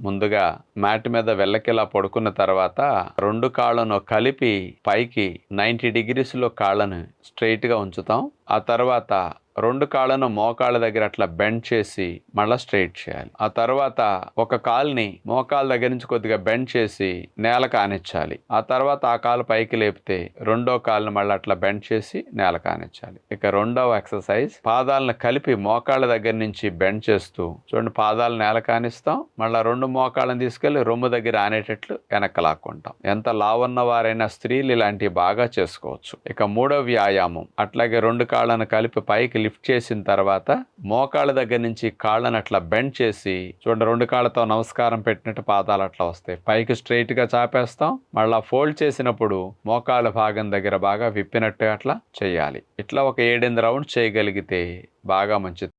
ముందుగా మ్యాట్ మీద వెళ్ళకిలా పడుకున్న తర్వాత రెండు కాళ్ళను కలిపి పైకి నైంటీ డిగ్రీస్లో కాళ్ళను స్ట్రైట్గా ఉంచుతాం. ఆ తర్వాత రెండు కాళ్ళను మోకాళ్ళ దగ్గర అట్లా బెండ్ చేసి మళ్ళీ స్ట్రైట్ చేయాలి. ఆ తర్వాత ఒక కాల్ని మోకాళ్ళ దగ్గర నుంచి కొద్దిగా బెండ్ చేసి నేల కానిచ్చాలి. ఆ తర్వాత ఆ కాలు పైకి లేపితే రెండో కాలును మళ్ళీ అట్లా బెండ్ చేసి నేల కానిచ్చాలి. ఇక రెండవ ఎక్సర్సైజ్ పాదాలను కలిపి మోకాళ్ళ దగ్గర నుంచి బెండ్ చేస్తూ చూడండి పాదాలు నేల కానిస్తాం మళ్ళీ రెండు మోకాళ్ళని తీసుకెళ్ళి రొమ్ము దగ్గర ఆనేటట్లు వెనక్కి లాక్కుంటాం. ఎంత లావున్న వారైనా స్త్రీలు ఇలాంటివి బాగా చేసుకోవచ్చు. ఇక మూడో వ్యాయామం అట్లాగే రెండు కాళ్ళను కలిపి పైకి లిఫ్ట్ చేసిన తర్వాత మోకాళ్ళ దగ్గర నుంచి కాళ్ళను అట్లా బెండ్ చేసి చూడండి రెండు కాళ్ళతో నమస్కారం పెట్టినట్టు పాదాలు అట్లా వస్తాయి. పైకి స్ట్రైట్గా చాపేస్తాం. మళ్ళీ ఫోల్డ్ చేసినప్పుడు మోకాళ్ళ భాగం దగ్గర బాగా విప్పినట్టు అట్లా చేయాలి. ఇట్లా ఒక ఏడెనిమిది రౌండ్ చేయగలిగితే బాగా మంచిది.